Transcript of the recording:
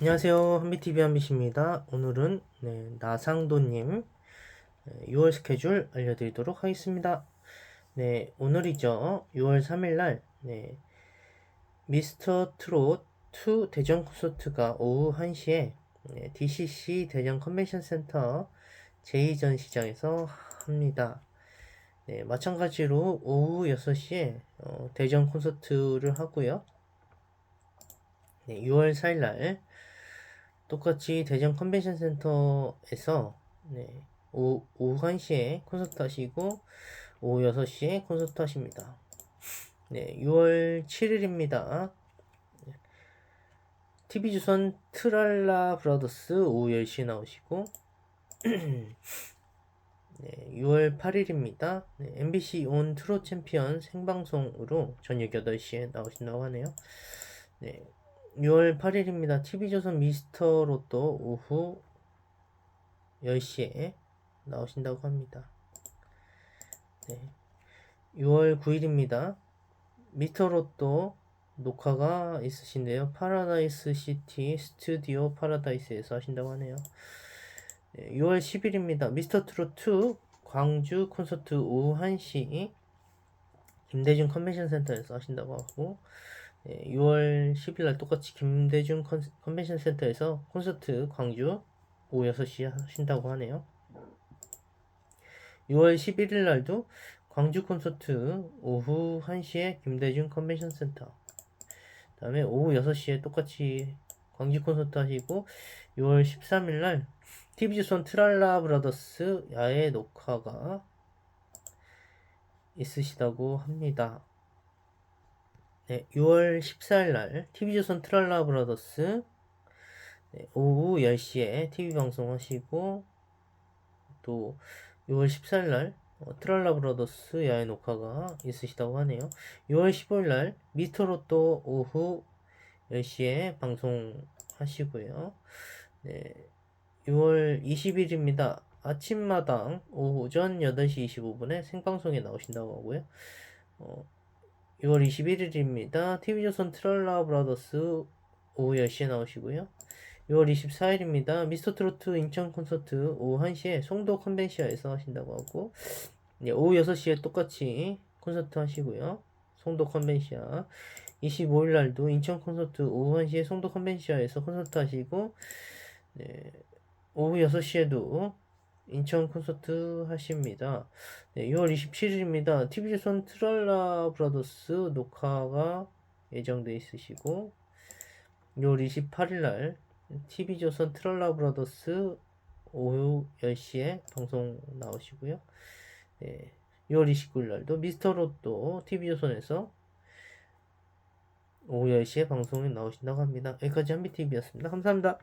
안녕하세요. 한비TV 한비씨입니다. 오늘은 네, 나상도님 6월 스케줄 알려드리도록 하겠습니다. 네, 오늘이죠. 6월 3일날 네, 미스터 트롯 2 대전 콘서트가 오후 1시에 네, DCC 대전 컨벤션 센터 제2전 시장에서 합니다. 네, 마찬가지로 오후 6시에 어, 대전 콘서트를 하고요. 네, 6월 4일날 똑같이 대전 컨벤션 센터에서 네, 오후, 오후 1시에 콘서트 하시고 오후 6시에 콘서트 하십니다. 네, 6월 7일입니다. TV조선 트랄라 브라더스 오후 10시에 나오시고 네, 6월 8일입니다. 네, MBC 온 트로 챔피언 생방송으로 저녁 8시에 나오신다고 하네요. 네, 6월 8일입니다. TV조선 미스터 로또 오후 10시에 나오신다고 합니다. 네. 6월 9일입니다. 미스터 로또 녹화가 있으신데요. 파라다이스 시티 스튜디오 파라다이스에서 하신다고 하네요. 네, 6월 10일입니다. 미스터 트롯 2 광주 콘서트 오후 1시 김대중 컨벤션 센터에서 하신다고 하고 네, 6월 10일 날 똑같이 김대중 컨, 컨벤션 센터에서 콘서트 광주 오후 6시 하신다고 하네요. 6월 11일 날도 광주 콘서트 오후 1시에 김대중 컨벤션 센터. 다음에 오후 6시에 똑같이 광주 콘서트 하시고 6월 13일 날 TV조선 트랄라 브라더스 야외 녹화가 있으시다고 합니다. 네, 6월 14일 날 TV조선 트랄라 브라더스 네, 오후 10시에 TV 방송 하시고 또 6월 14일 날 어, 트랄라 브라더스 야외 녹화가 있으시다고 하네요. 6월 15일 날 미스터 로또 오후 10시에 방송하시고요. 네, 6월 20일입니다. 아침마당 오전 8시 25분에 생방송에 나오신다고 하고요. 어, 6월 21일입니다. TV조선 트랄라 브라더스 오후 10시에 나오시고요. 6월 24일입니다. 미스터 트로트 인천 콘서트 오후 1시에 송도 컨벤시아에서 하신다고 하고 네, 오후 6시에 똑같이 콘서트 하시고요. 송도 컨벤시아 25일 날도 인천 콘서트 오후 1시에 송도 컨벤시아에서 콘서트 하시고 네, 오후 6시에도 인천 콘서트 하십니다. 네, 6월 27일입니다. TV조선 트랄라 브라더스 녹화가 예정돼 있으시고 6월 28일 날 TV조선 트랄라 브라더스 오후 10시에 방송 나오시고요. 네, 6월 29일 날도 미스터 로또 TV조선에서 오후 10시에 방송에 나오신다고 합니다. 여기까지 한비TV였습니다. 감사합니다.